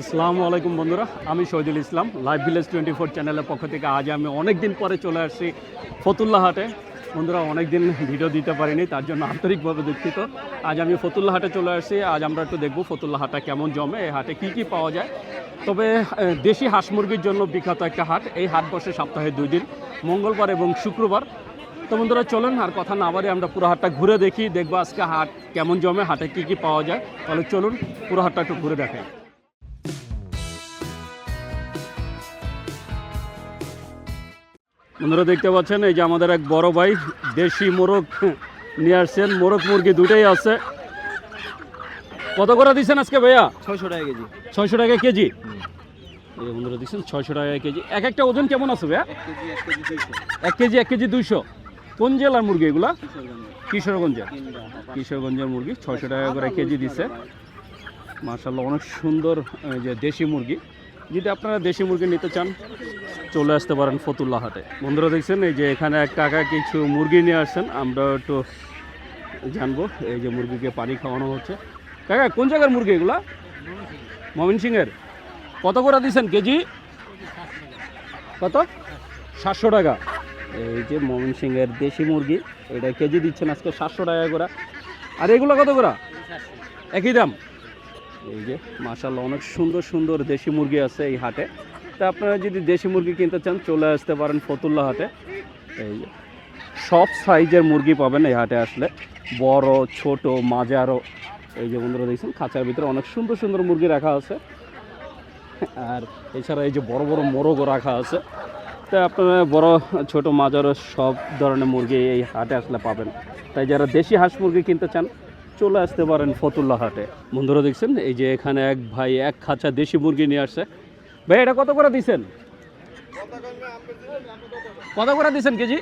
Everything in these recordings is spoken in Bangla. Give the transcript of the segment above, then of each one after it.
আসসালামু আলাইকুম বন্ধুরা, আমি Shahidul Islam live village twenty four চ্যানেলের পক্ষ থেকে আজ আমি অনেক দিন পরে চলে আসছি ফতুল্লা হাটে বন্ধুরা অনেক দিন ভিডিও দিতে পারিনি, তার জন্য আন্তরিকভাবে দুঃখিত। আজ আমি ফতুল্লা হাটে চলে আসছি, আজ আমরা একটু দেখব ফতুল্লা হাটটা কেমন জমে, এই হাটে কী কী পাওয়া যায়। তবে দেশি হাঁস মুরগির জন্য বিখ্যাত একটা হাট, এই হাট বসে সপ্তাহে দুই দিন, মঙ্গলবার এবং শুক্রবার। তো বন্ধুরা, চলুন আর কথা না বাড়ি আমরা পুরো হাটটা ঘুরে দেখি, দেখব আজকে হাট কেমন জমে, হাটে কী কী পাওয়া যায়। তাহলে চলুন পুরো হাটটা একটু ঘুরে দেখাই। বন্ধুরা দেখতে পাচ্ছেন এই যে আমাদের এক বড় ভাই দেশি মোরগ নিয়ে আসছেন। মোরগ মুরগি দুটোই আছে। কত করে দিচ্ছেন আজকে ভাইয়া? ছয়শো টাকা কেজি। ছয়শো টাকা কেজি? এই বন্ধুরা দিচ্ছেন ছয়শো টাকা কেজি। এক একটা ওজন কেমন আছে ভাইয়া? এক কেজি এক কেজি দুইশো। কোন জেলার মুরগি এগুলা? কিশোরগঞ্জের। কিশোরগঞ্জের মুরগি ছয়শো টাকা করে কেজি দিছে। মার্শাল্লাহ অনেক সুন্দর যে দেশি মুরগি। যদি আপনারা দেশি মুরগি নিতে চান, চলে আসতে পারেন ফতুল্লা হাটে। বন্ধুরা দেখছেন, এই যে এখানে এক কাকা কিছু মুরগি নিয়ে আসছেন আমরা একটু জানব এই যে মুরগিকে পানি খাওয়ানো হচ্ছে। কাকা, কোন জায়গার মুরগি এগুলা? মমিন সিংয়ের কত করে দিচ্ছেন কেজি? কত? সাতশো টাকা। এই যে মমিন সিংয়ের দেশি মুরগি, এটা কেজি দিচ্ছেন আজকে সাতশো টাকা করে। আর এগুলো কত করে? একই দাম? এই যে মাশাল্লাহ অনেক সুন্দর সুন্দর দেশি মুরগি আছে এই হাটে। তা আপনারা যদি দেশি মুরগি কিনতে চান, চলে আসতে পারেন ফতুল্লা হাটে। এই যে, সব সাইজের মুরগি পাবেন এই হাটে আসলে। বড়, ছোট মাজারও এই যে বন্ধুরা দেখছেন, খাঁচার ভিতরে অনেক সুন্দর সুন্দর মুরগি রাখা আছে। আর এছাড়া এই যে বড় বড় মোরগও রাখা আছে। তা আপনারা বড়, ছোট মাজারও সব ধরনের মুরগি এই হাটে আসলে পাবেন। তাই যারা দেশি হাঁস মুরগি কিনতে চান চলে আসতে পারেন ফতুল্লা হাটে। বন্ধুরা দেখছেন, এই যে এখানে এক ভাই এক খাঁচা দেশি মুরগি নিয়ে আসছে। ভাই, এটা কত করে দিছেন? কত করে দিছেন কেজি?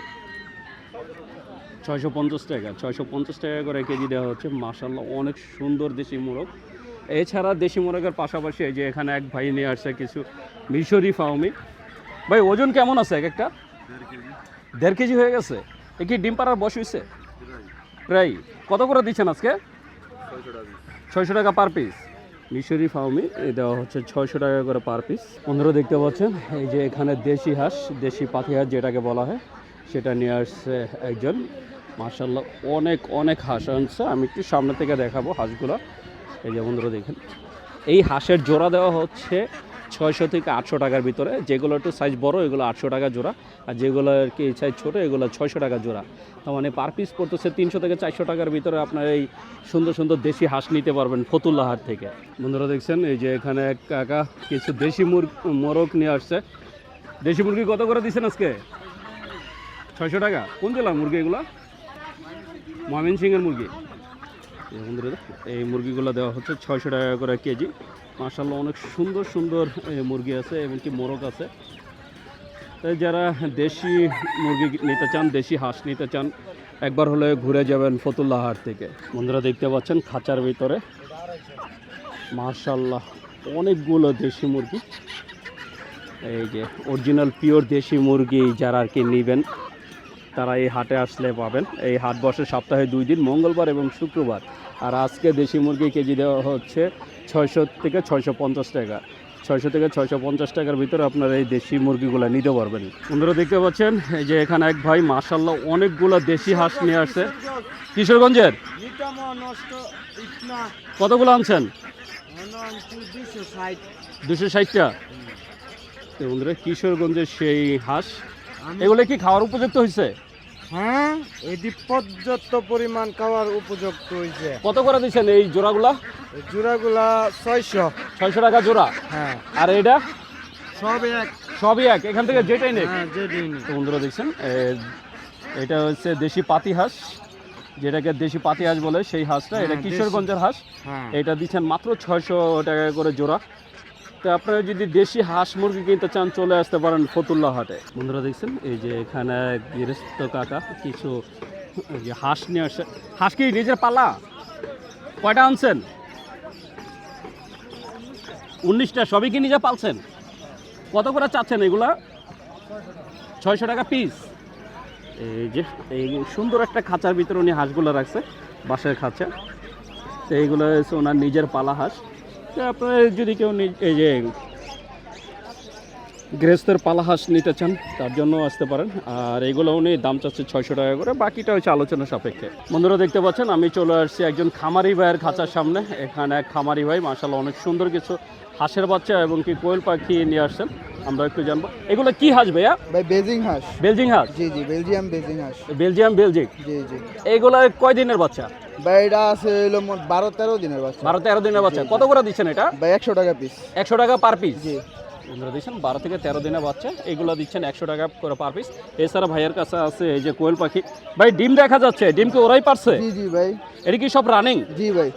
ছয়শো পঞ্চাশ টাকা, ছয়শো পঞ্চাশ টাকা করে কেজি দেওয়া হচ্ছে। মাসাল্লাহ অনেক সুন্দর দেশি মোরগ। এছাড়া দেশি মোরগের পাশাপাশি এই যে এখানে এক ভাই নিয়ে আসছে কিছু মিশরি ফাউমি ভাই, ওজন কেমন আছে এক একটা? দেড় কেজি। হয়ে গেছে। এ কি ডিম পাড়ার বস হয়েছে? প্রায় কত করে দিচ্ছেন আজকে? ছয়শো টাকা পার পিস মিশরি ফাউমি দেওয়া হচ্ছে ছয়শো টাকা করে পার পিস বন্ধুরা দেখতে পাচ্ছেন, এই যে এখানে দেশি হাঁস, দেশি পাতি হাঁস যেটাকে বলা হয়, সেটা নিয়ে আসছে একজন। মার্শাল্লাহ অনেক অনেক হাঁস আনছে। আমি একটু সামনে থেকে দেখাবো হাঁসগুলো। এই যে বন্ধুরা দেখেন, এই হাঁসের জোড়া দেওয়া হচ্ছে ছয়শো থেকে আটশো টাকার ভিতরে, যেগুলো একটু সাইজ বড়, এগুলো আটশো টাকা জোড়া। আর যেগুলো আর কি সাইজ ছোটো, এগুলো ছয়শো টাকা জোড়া। তার মানে পার পিস পড়তেছে তিনশো থেকে চারশো টাকার ভিতরে আপনার এই সুন্দর সুন্দর দেশি হাঁস নিতে পারবেন ফতুল্লা হাট থেকে। বন্ধুরা দেখছেন, এই যে এখানে এক কাকা কিছু দেশি মুর মোরগ নিয়ে আসছে। দেশি মুরগি কত করে দিচ্ছেন আজকে? ছয়শো টাকা। কোন জেলার মুরগি এগুলো? ময়মন সিংয়ের মুরগি বন্ধুরা, এই মুরগিগুলো দেওয়া হচ্ছে ছয়শো টাকা করে কেজি। মার্শাল্লাহ অনেক সুন্দর সুন্দর মুরগি আছে, এমনকি মোরগ আছে। তাই যারা দেশি মুরগি নিতে চান, দেশি হাঁস নিতে চান, একবার হলে ঘুরে যাবেন ফতুল্লা হাট থেকে। বন্ধুরা দেখতে পাচ্ছেন খাঁচার ভিতরে। মার্শাল্লাহ অনেকগুলো দেশি মুরগি। এই যে অরিজিনাল, পিওর দেশি মুরগি যারা আর কি নেবেন, তারা এই হাটে আসলে পাবেন। এই হাট বসে সপ্তাহে দুই দিন, মঙ্গলবার এবং শুক্রবার। আর আজকে দেশি মুরগি কেজি দেওয়া হচ্ছে ছয়শো থেকে ছয়শো পঞ্চাশ টাকা। ছয়শো থেকে ছয়শো পঞ্চাশ টাকার ভিতরে আপনারা এই দেশি মুরগিগুলো নিতে পারবেন। বন্ধুরা দেখতে পাচ্ছেন এই যে এখানে এক ভাই মার্শাল্লাহ অনেকগুলো দেশি হাঁস নিয়ে আসছে। কিশোরগঞ্জের? কতগুলো আনছেন? দুশো ষাটটা তো বন্ধুরা কিশোরগঞ্জের সেই হাঁস। এগুলো কি খাওয়ার উপযুক্ত হয়েছে হ্যাঁ? এটি পর্যাপ্ত পরিমাণ খাওয়ার উপযুক্ত হয়েছে কত করে দিচ্ছেন এই জোড়াগুলা? জোড়াগুলা ছয়শো। ছয়শো টাকা জোড়া? হ্যাঁ। আর এটা সব এক। সবই এক। এখান থেকে যেটাই নেই হ্যাঁ বন্ধুরা দেখছেন এটা হচ্ছে দেশি পাতি হাঁস। যেটাকে দেশি পাতি হাঁস বলে সেই হাঁসটা এটা হ্যাঁ, কিশোরগঞ্জের হাঁস। হ্যাঁ। এটা দিচ্ছেন মাত্র ছয়শো টাকা করে জোড়া। তো আপনারা যদি দেশি হাঁস মুরগি কিনতে চান, চলে আসতে পারেন ফতুল্লা হাটে। বন্ধুরা দেখছেন, এই যে এখানে গৃহস্থ কাকা কিছু হাঁস নিয়ে আসছে হাঁস কি নিজের পালা? কয়টা আনছেন? উনিশটা, সবই কি নিজে পালছেন? কত করে চাচ্ছেন এগুলা? ছয়শো টাকা পিস এই যে, এই সুন্দর একটা খাঁচার ভিতরে উনি হাঁসগুলো রাখছে বাসার খাঁচা। তো এইগুলো হচ্ছে ওনার নিজের পালা হাঁস। আপনারা যদি কেউ এই যে গৃহস্থের পালা হাঁস নিতে চান তার জন্য আসতে পারেন। আর এগুলো উনি দাম চাচ্ছে ছয়শো টাকা করে বাকিটা হচ্ছে আলোচনা সাপেক্ষে। বন্ধুরা দেখতে পাচ্ছেন আমি চলে আসছি একজন খামারি ভাইয়ের খাঁচার সামনে। এখানে এক খামারি ভাই মাসাল্লাহ অনেক সুন্দর কিছু হাঁসের বাচ্চা এবং কি কোয়েল পাখি নিয়ে আসছেন। আমরা একটু জানব। এগুলো কি হাঁস ভাইয়া? ভাই বেজিং হাঁস। বেলজিং হাঁস? জি জি বেলজিয়াম বেজিং হাঁস। বেলজিয়াম বেলজিং জি জি। এইগুলো কয় দিনের বাচ্চা? ভাই এটা আছে হলো বারো তেরো দিনের বাচ্চা। বারো তেরো দিনের বাচ্চা। কত করে দিচ্ছেন এটা? ভাই একশো টাকা পিস একশো টাকা পার পিস জি। বন্ধুরা দিচ্ছেন বারো থেকে তেরো দিনের বাচ্চা। এগুলো দিচ্ছেন একশো টাকা করে পার পিস এছাড়া ভাইয়ের কাছে আছে এই যে কোয়েল পাখি। ভাই ডিম দেখা যাচ্ছে। ডিম কি ওরাই পারছে? জি জি ভাই। এটা কি সব রানিং জি ভাই।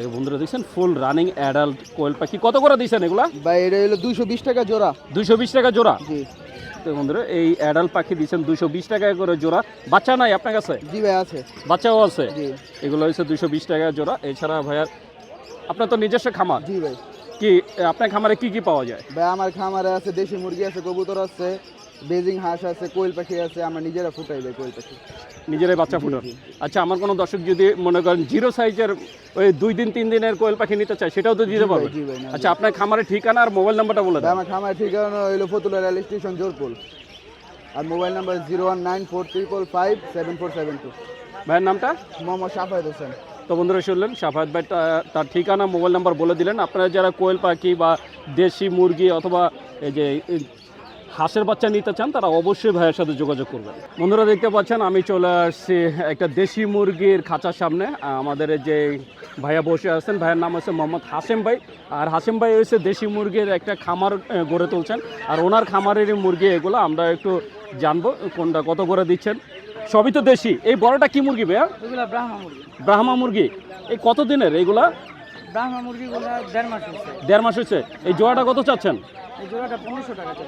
এই বন্ধুরা দিচ্ছেন ফুল রানিং অ্যাডাল্ট কোয়েল পাখি। কত করে দিচ্ছেন এগুলা? ভাই এটা হলো দুইশো বিশ টাকা জোড়া। দুইশো বিশ টাকা জোড়া? জি। তো বন্ধুরা এই অ্যাডাল পাখি দিচ্ছেন দুইশো বিশ টাকা করে জোড়া। বাচ্চা নাই আপনার কাছে? জি ভাই আছে। বাচ্চাও আছে? এগুলো হচ্ছে দুইশো বিশ টাকা জোড়া। এছাড়া ভাইয়ার আপনার তো নিজস্ব খামার? জি ভাই। কি আপনার খামারে কি কি পাওয়া যায়? ভাই আমার খামারে আছে দেশি মুরগি আছে কবুতর আছে বেজিং হাঁস আছে কোয়েল পাখি আছে আমরা নিজেরা ফুটাই ভাই কোয়েল পাখি। নিজেরাই বাচ্চা ফুটান? আচ্ছা আমার কোনো দর্শক যদি মনে করেন জিরো সাইজের ওই দুই দিন তিন দিনের কোয়েল পাখি নিতে চায় সেটাও তো দিতে না, আচ্ছা আপনার খামারের ঠিকানা আর মোবাইল নাম্বারটা বলে দেন। আমার খামার ঠিকানা হইল ফতুল্লা রেল স্টেশন জোরপুল। আর mobile number zero one nine four triple five seven four seven two. ভাইয়ের নামটা? মোহাম্মদ সাফায়দ হোসেন। তো বন্ধুরা শুনলেন, সাফায়াত ভাই তার ঠিকানা, মোবাইল নাম্বার বলে দিলেন। আপনারা যারা কোয়েল পাখি বা দেশি মুরগি অথবা এই যে হাঁসের বাচ্চা নিতে চান, তারা অবশ্যই ভাইয়ের সাথে যোগাযোগ করবেন। বন্ধুরা দেখতে পাচ্ছেন, আমি চলে আসছি একটা দেশি মুরগির খাঁচার সামনে। আমাদের যে ভাইয়া বসে আছেন, ভাইয়ের নাম হচ্ছে মোহাম্মদ হাসেম ভাই। আর হাসেম ভাই হচ্ছে দেশি মুরগির একটা খামার গড়ে তুলছেন। আর ওনার খামারের মুরগি এগুলো, আমরা একটু জানব কোনটা, কত করে দিচ্ছেন। সবই তো দেশি। এই বড়টা কি মুরগি ভাইয়া? এগুলা ব্রাহ্মা মুরগি। ব্রাহ্মা মুরগি। এই কত দিনের এইগুলা? ব্রাহ্মা মুরগিগুলো দেড় মাস হচ্ছে দেড় মাস হচ্ছে এই জোড়াটা কত চাচ্ছেন?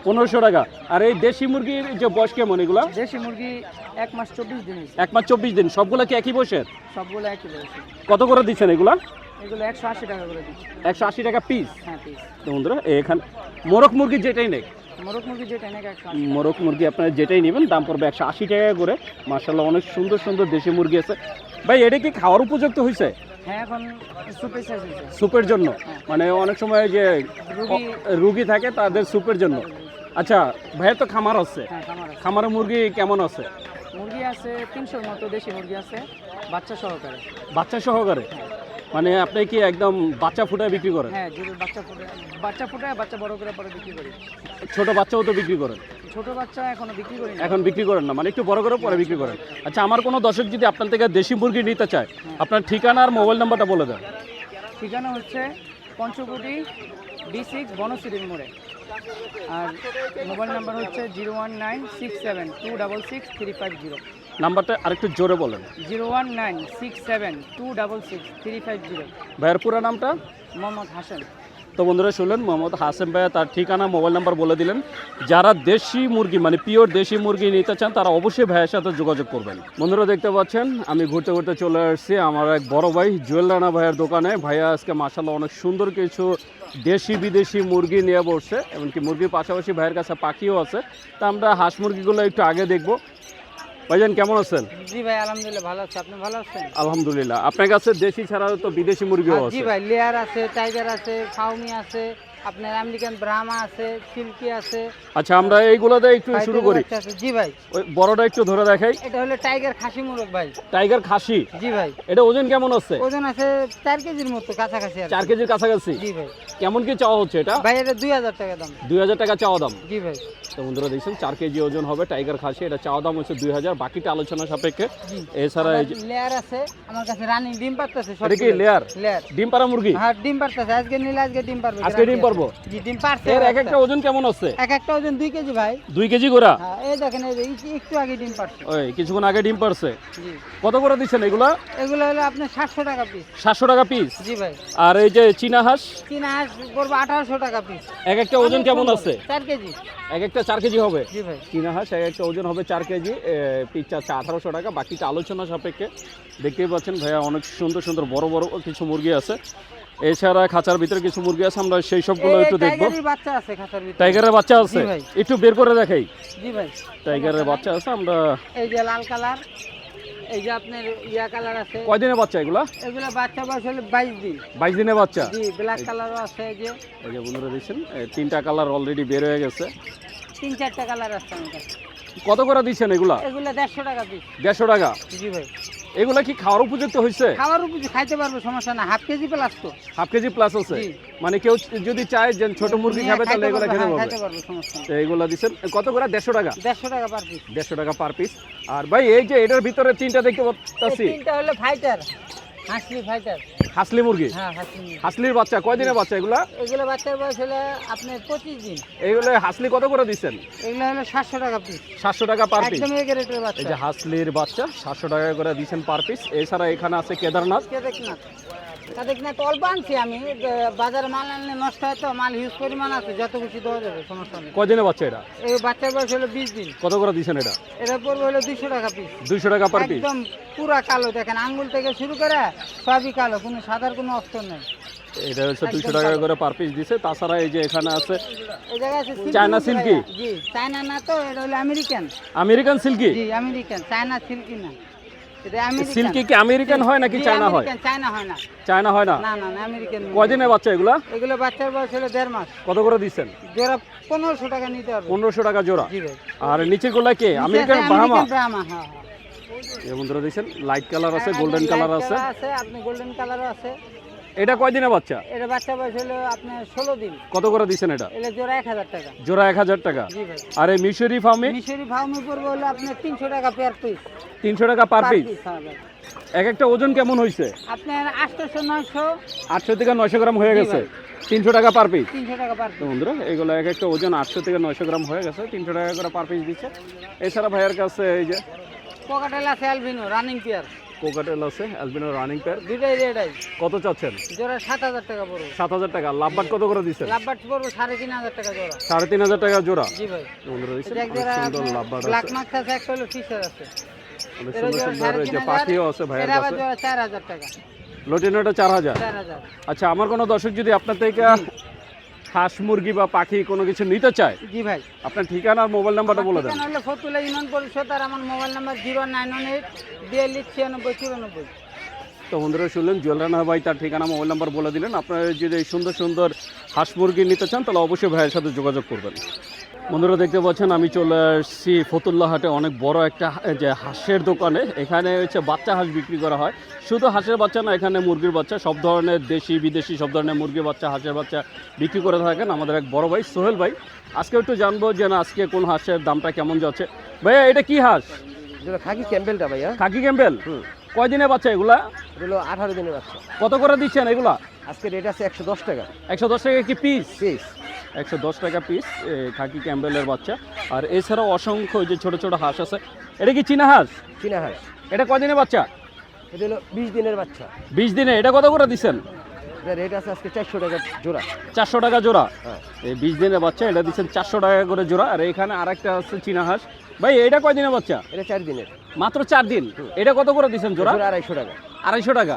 পনেরোশো টাকা আর এই দেশি মুরগির যে বয়স কেমন এগুলা? দেশি মুরগি এক মাস চব্বিশ দিন এক মাস চব্বিশ দিন। সবগুলা কি একই বয়সের? সবগুলো একই বয়সে কত করে দিচ্ছেন এগুলা? এগুলো একশো আশি টাকা করে দিচ্ছি। একশো আশি টাকা পিস হ্যাঁ পিস বন্ধুরা এখানে মোরগ মুরগি যেটাই নেই মোরগ মুরগি যেটা নাকি একশো আশি মোরগ মুরগি আপনারা যেটাই নেবেন দাম পড়বে একশো আশি টাকা করে। মার্শাল্লাহ অনেক সুন্দর সুন্দর দেশি মুরগি আছে। ভাই এটা কি খাওয়ার উপযুক্ত হয়েছে হ্যাঁ এখন সুপে সাইজ হয়েছে স্যুপের জন্য? মানে অনেক সময় যে রুগী থাকে তাদের স্যুপের জন্য। আচ্ছা ভাইয়ের তো খামার আছে। হ্যাঁ খামার আছে। খামারের মুরগি কেমন আছে? মুরগি আছে তিনশোর মতো দেশি মুরগি আছে বাচ্চা সহকারে। বাচ্চা সহকারে? মানে আপনি কি একদম বাচ্চা ফুটায় বিক্রি করেন? হ্যাঁ বাচ্চা ফুটে বাচ্চা বাচ্চা বড় করে পরে বিক্রি করি। ছোট বাচ্চাও তো বিক্রি করেন? ছোট বাচ্চা এখনও বিক্রি করি এখন বিক্রি করেন না মানে একটু বড় করে পরে বিক্রি করেন। আচ্ছা আমার কোনো দর্শক যদি আপনার থেকে দেশি মুরগি নিতে চায় আপনার ঠিকানা আর মোবাইল নাম্বারটা বলে দেন। ঠিকানা হচ্ছে পঞ্চকুটি ডি সিক্স বনশ্রীর মোড়ে। আর মোবাইল নাম্বার হচ্ছে zero one nine six seven two double six three five zero. নাম্বারটা আরেকটু জোরে বলেন। Zero one nine six seven two double six three five zero. ভাইয়ের পুরো নামটা? মোহাম্মদ হাসান। তো বন্ধুরা শুনলেন মোহাম্মদ হাসেম ভাইয়া তার ঠিকানা মোবাইল নাম্বার বলে দিলেন। যারা দেশি মুরগি মানে পিওর দেশি মুরগি নিতে চান তারা অবশ্যই ভাইয়ের সাথে যোগাযোগ করবেন। বন্ধুরা দেখতে পাচ্ছেন আমি ঘুরতে ঘুরতে চলে আসছি আমার এক বড় ভাই জুয়েল রানা ভাইয়ের দোকানে। ভাইয়া আজকে মাসাল্লাহ অনেক সুন্দর কিছু দেশি বিদেশি মুরগি নিয়ে বসছে এমনকি মুরগির পাশাপাশি ভাইয়ের কাছে পাখিও আছে। তা আমরা হাঁস মুরগিগুলো একটু আগে দেখব। ভাইজান কেমন আছেন? জি ভাই আলহামদুলিল্লাহ ভালো আছে। আপনি ভালো আছেন? আলহামদুলিল্লাহ। আপনার কাছে দেশি ছাড়াও তো বিদেশি মুরগিও জি ভাই লেয়ার আছে টাইগার আছে ফাউমি আছে আপনার আমেরিকান ব্রাহ্মা আছে সিল্কি আছে। আচ্ছা আমরা এইগুলোতে একটু শুরু করি। জি ভাই। ওই বড়টা একটু ধরে দেখাই। এটা হলো টাইগার খাসি মুরগ ভাই। টাইগার খাসি? জি ভাই। এটা ওজন কেমন আছে? ওজন আছে চার কেজির মতো কাছাকাছি। চার কেজির কাছাকাছি? জি ভাই। কেমন কি চাওয়া হচ্ছে এটা? ভাই এটা দুই হাজার টাকা দাম। দুই হাজার টাকা চাওয়া দাম। জি ভাই। তো বন্ধুরা দেখছেন চার কেজি ওজন হবে টাইগার খাসি এটা চাওয়া দাম হচ্ছে দুই হাজার বাকিটা আলোচনা সাপেক্ষে। এছাড়া এই যে লেয়ার আছে আমার কাছে রানিং ডিম পারতেছে এটা কি লেয়ার লেয়ার ডিম পাড়া মুরগি? হ্যাঁ ডিম পারতেছে আজকে নিলে আজকে ডিম পারবে আজকে ডিম পারব? জি ডিম পারছে এর এক একটা ওজন কেমন আছে এক একটা ওজন দুই কেজি ভাই। দুই কেজি গোড়া হ্যাঁ এই দেখেন এই একটু আগে ডিম পারছে। ওই কিছুক্ষণ আগে ডিম পারছে। জি। কত করে দিচ্ছেন এগুলা? এগুলো হলো আপনার সাতশো টাকা পিস সাতশো টাকা পিস জি ভাই। আর এই যে চীনা হাঁস? চীনা হাঁস করব আঠারোশো টাকা পিস এক একটা ওজন কেমন আছে? চার কেজি। এক একটা চার কেজি হবে। কিনা চীনা হাঁস এক একটা ওজন হবে চার কেজি। পিচ চাচ্ছে আঠারোশো টাকা বাকিটা আলোচনা সাপেক্ষে। দেখতেই পাচ্ছেন ভাইয়া অনেক সুন্দর সুন্দর বড় বড় কিছু মুরগি আছে। এছাড়া খাঁচার ভিতরে কিছু মুরগি আছে আমরা সেই সবগুলো একটু দেখব। টাইগারের বাচ্চা আছে আছে? একটু বের করে দেখাই। টাইগারের বাচ্চা আছে আমরা এই যে লাল কালার। এই যে আপনার ইয়া কালার আছে। কয়দিনের বাচ্চা এগুলা? এগুলো বাচ্চা বয়স হলো বাইশ দিন। বাইশ দিনের বাচ্চা? জি ব্ল্যাক কালারও আছে এই যে। এই যে বন্ধুরা দেখছেন তিনটা কালার অলরেডি বের হয়ে গেছে। তিন চারটা কালার আছে কাছে কত করে দিচ্ছেন এগুলা? এগুলো দেড়শো টাকা দিচ্ছি দেড়শো টাকা? জি ভাই। এগুলা কি খাওয়ার উপযুক্ত হয়েছে খাওয়ার উপযুক্ত খাইতে পারব সমস্যা না হাফ কেজি প্লাস তো। হাফ কেজি প্লাস আছে। মানে কেউ যদি চায় যে ছোট মুরগি খাবে তাহলে এগুলা খেতে হ্যাঁ, পারবে। খাইতে পারব সমস্যা তো এইগুলা দিচ্ছেন কত করে? দেড়শো টাকা? দেড়শো টাকা পার পিস দেড়শো টাকা পার পিস আর ভাই এই যে এটার ভিতরে তিনটা দেখতে পাচ্ছি। তিনটা হলো ফাইটার হাসলি ফাইটার হাসলি মুরগি? হ্যাঁ হাসলি হাসলির বাচ্চা কয়দিনের বাচ্চা এগুলা? এগুলো বাচ্চার বয়স হলো আপনার পঁচিশ দিন। এগুলো হাসলি কত করে দিচ্ছেন? এগুলো হলো সাতশো টাকা পিস সাতশো টাকা পার পিস একদম এগ রেটের এই যে বাচ্চা হাসলির বাচ্চা সাতশো টাকা করে দিচ্ছেন পার পিস এছাড়া এখানে আছে কেদারনাথ। কে দেখ না তা অল্প আনছি আমি। বাজারে মাল আনলে নষ্ট হয় তো মাল হিউজ পরিমাণ আছে যত খুশি দেওয়া যাবে সমস্যা নেই। কয়দিনের বাচ্চা এটা? এই বাচ্চার বয়স হলো বিশ দিন। কত করে দিচ্ছেন এটা? এটা পড়বে হলো দুশো টাকা পিস দুইশো টাকা পার পিস একদম পুরা কালো দেখেন আঙ্গুল থেকে শুরু করে সবই কালো কোনো সাদার কোনো অস্ত্র নেই। এটা হচ্ছে দুইশো টাকা করে পার পিস দিছে। তাছাড়া এই যে এখানে আছে চায়না সিল্কি? জি চায়না না তো এটা হলো আমেরিকান। American silkie? জি আমেরিকান চায়না সিল্কি না। সিল্কি কি আমেরিকান হয় নাকি চায়না হয়? চায়না হয় না। চায়না হয় না? না না আমেরিকান কয়দিনের বাচ্চা এগুলো? এগুলো বাচ্চার বয়স হলো দেড় মাস। কত করে দিচ্ছেন? জোড়া পনেরোশো টাকা নিতে হবে। পনেরোশো টাকা জোড়া। আর নিচেরগুলা কে? আমেরিকান নিচে ব্রাহ্মা, হ্যাঁ, হ্যাঁ। এই বন্ধুরা দেখছেন লাইট কালার আছে হ্যাঁ, গোল্ডেন কালার আছে। আছে আপনি গোল্ডেন কালারও আছে। এটা কয়দিনের বাচ্চা? এটা বাচ্চা বয়স হলো আপনার ষোলো দিন। কত করে দিচ্ছেন এটা? এটা জোড়া এক হাজার টাকা। জোড়া এক হাজার টাকা। জি ভাই। আর এই মিশরি ফার্মে? মিশরি ফার্মে পড়বে হলো আপনার তিনশো টাকা পেয়ার পিস তিনশো টাকা পার পিস এক একটা ওজন কেমন হয়েছে আপনার আটশোশো নয়শো। আটশো থেকে নয়শো গ্রাম হয়ে গেছে। তিনশো টাকা পার পিস তিনশো টাকা পার বন্ধুরা এগুলো এক একটা ওজন আটশো থেকে নয়শো গ্রাম হয়ে গেছে। তিনশো টাকা করে পার পিস দিচ্ছে। এছাড়া ভাইয়ের কাছে এই যে পকেটেল আছে অ্যালবিনো রানিং পেয়ার কোকাটেল আছে অ্যালবিনো রানিং পেয়ার। দুইটাই কত চাচ্ছেন? জোড়া সাত হাজার টাকা পড়বে। সাত হাজার টাকা। লাভবাট কত করে দিচ্ছেন? লাভবাট পড়বে সাড়ে তিন হাজার টাকা জোড়া। সাড়ে তিন হাজার টাকা জোড়া? জি ভাই। বন্ধুরা জোড়া সুন্দর লাভবাট ব্ল্যাক আছে। মার্কস আছে একটা হলো ফিশার আছে। অনেক সুন্দর সুন্দর এই যে পাখিও আছে ভাইয়ের কাছে। চার হাজার টাকা। লটিনোটা চার হাজার। আচ্ছা আমার কোনো দর্শক যদি আপনার থেকে হাঁস মুরগি বা পাখি কোনো কিছু নিতে চায়? জি ভাই। আপনার ঠিকানা আর মোবাইল নাম্বারটা বলে দেন। হলো ফতুল্লা ইউনিয়ন পরিষদ আর আমার mobile number zero nine one eight বিয়াল্লিশ ছিয়ানব্বই চুরানব্বই। তো বন্ধুরা শুনলেন জুয়েল রানা ভাই তার ঠিকানা মোবাইল নাম্বার বলে দিলেন। আপনারা যদি এই সুন্দর সুন্দর হাঁস মুরগি নিতে চান তাহলে অবশ্যই ভাইয়ের সাথে যোগাযোগ করবেন। বন্ধুরা দেখতে পাচ্ছেন আমি চলে আসছি ফতুল্লা হাটে অনেক বড় একটা যে হাঁসের দোকানে। এখানে হচ্ছে বাচ্চা হাঁস বিক্রি করা হয়। শুধু হাঁসের বাচ্চা না এখানে মুরগির বাচ্চা সব ধরনের দেশি বিদেশি সব ধরনের মুরগির বাচ্চা হাঁসের বাচ্চা বিক্রি করে থাকেন আমাদের এক বড় ভাই সোহেল ভাই। আজকে একটু জানব যে না আজকে কোন হাঁসের দামটা কেমন যাচ্ছে। ভাইয়া এটা কি হাঁস? যেটা থাকি ক্যাম্পেলটা ভাইয়া। খাকি ক্যাম্পেল? কয়দিনের বাচ্চা এগুলা? এগুলো আঠারো দিনের বাচ্চা। কত করে দিচ্ছেন এগুলা? আজকে রেট আছে একশো দশ টাকা। একশো দশ টাকা কি পিস পিস একশো দশ টাকা পিস খাকি ক্যাম্বেলের বাচ্চা। আর এছাড়াও অসংখ্য যে ছোট ছোট হাঁস আছে। এটা কি চীনা হাঁস? চীনা হাঁস। এটা কদিনের বাচ্চা? এটা হলো বিশ দিনের বাচ্চা। বিশ দিনে এটা কত করে দিচ্ছেন? রেট আছে আজকে চারশো টাকা জোড়া। চারশো টাকা জোড়া। হ্যাঁ। এই বিশ দিনের বাচ্চা এটা দিচ্ছেন চারশো টাকা করে জোড়া। আর এখানে আরেকটা আছে চীনা হাঁস। ভাই এটা কয়দিনের বাচ্চা? এটা চার দিনের। মাত্র চার দিন? এটা কত করে দিচ্ছেন জোড়া? আড়াইশো টাকা। আড়াইশো টাকা?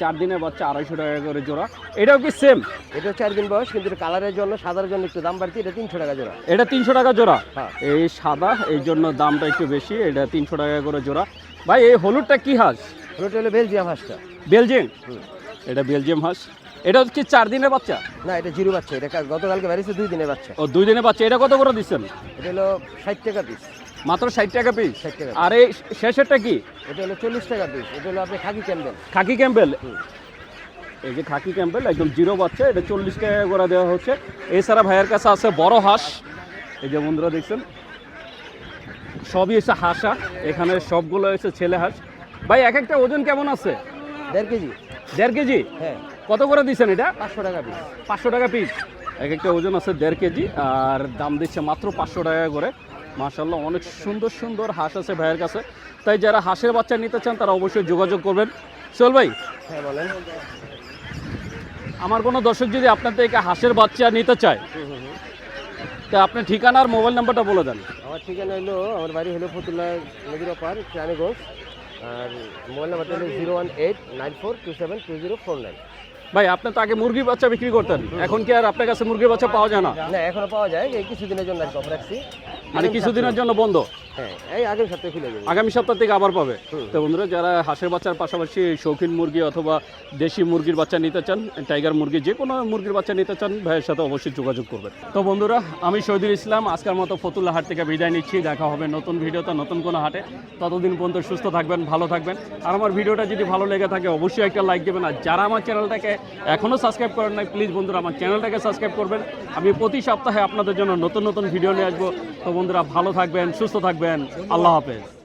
চার দিনের বাচ্চা আড়াইশো টাকা করে জোড়া। এটাও কি সেম এটা চার দিন বয়স কিন্তু কালারের জন্য সাদার জন্য একটু দাম বাড়তি এটা তিনশো টাকা জোড়া। এটা তিনশো টাকা জোড়া? হ্যাঁ। এই সাদা এই জন্য দামটা একটু বেশি এটা তিনশো টাকা করে জোড়া। ভাই এই হলুদটা কি হাঁস? ওটা হলো বেলজিয়াম হাঁসটা। বেলজিয়াম? এটা বেলজিয়াম হাঁস। এটা কি চার দিনের বাচ্চা? না এটা জিরো বাচ্চা এটা গতকালকে বেরিয়েছে দুই দিনের বাচ্চা। ও দুই দিনের বাচ্চা এটা কত করে দিচ্ছেন? এটা হলো ষাট টাকা পিস মাত্র ষাট টাকা পিস আর এই শেষেরটা কি? এটা হলো চল্লিশ টাকা পিস এটা হলো আপনি খাকি ক্যাম্পেল খাকি ক্যাম্পেল এই যে খাকি ক্যাম্পেল একদম জিরো বাচ্চা এটা চল্লিশ টাকা করে দেওয়া হচ্ছে। এছাড়া ভাইয়ের কাছে আছে বড় হাঁস। এই যে বন্ধুরা দেখছেন সবই এসে হাঁসা। এখানে সবগুলো এসে ছেলে হাঁস। ভাই এক একটা ওজন কেমন আছে? দেড় কেজি। দেড় কেজি? হ্যাঁ। কত করে দিচ্ছেন এটা? পাঁচশো টাকা পিস পাঁচশো টাকা পিস এক একটা ওজন আছে দেড় কেজি আর দাম দিচ্ছে মাত্র পাঁচশো টাকা করে। মাশাল্লাহ অনেক সুন্দর সুন্দর হাঁস আছে ভাইয়ের কাছে। তাই যারা হাঁসের বাচ্চা নিতে চান তারা অবশ্যই যোগাযোগ করবেন। চল ভাই? হ্যাঁ বলেন। আমার কোনো দর্শক যদি আপনার থেকে হাঁসের বাচ্চা নিতে চায় তা আপনার ঠিকানা আর মোবাইল নাম্বারটা বলে দেন। আমার ঠিকানা হলো আমার বাড়ি হলো ফতুল্লা নদীর পার রানীগঞ্জ। আর মোবাইল নাম্বারটা হলো zero one eight nine four two seven two zero four nine. ভাই আপনি তো আগে মুরগির বাচ্চা বিক্রি করতেন। এখন কি আর আপনার কাছে মুরগির বাচ্চা পাওয়া যায় না? না এখনও পাওয়া যায় এই কিছুদিনের জন্য কম রাখছি। মানে কিছুদিনের জন্য বন্ধ? হ্যাঁ এই আগের সপ্তাহে খুলে যাবে আগামী সপ্তাহ থেকে আবার পাবে। তো বন্ধুরা যারা হাঁসের বাচ্চার পাশাপাশি শৌখিন মুরগি অথবা দেশি মুরগির বাচ্চা নিতে চান টাইগার মুরগি যে কোনো মুরগির বাচ্চা নিতে চান ভাইয়ের সাথে অবশ্যই যোগাযোগ করবেন। তো বন্ধুরা আমি শহীদুল ইসলাম আজকের মতো ফতুল্লা হাট থেকে বিদায় নিচ্ছি। দেখা হবে নতুন ভিডিওতে নতুন কোনো হাটে। ততদিন পর্যন্ত সুস্থ থাকবেন ভালো থাকবেন। আর আমার ভিডিওটা যদি ভালো লেগে থাকে অবশ্যই একটা লাইক দেবেন। আর যারা আমার চ্যানেলটাকে এখনও সাবস্ক্রাইব করেন নাই প্লিজ বন্ধুরা আমার চ্যানেলটাকে সাবস্ক্রাইব করবেন। আমি প্রতি সপ্তাহে আপনাদের জন্য নতুন নতুন ভিডিও নিয়ে আসব। তো বন্ধুরা ভালো থাকবেন সুস্থ থাকবেন আল্লাহ হাফেজ।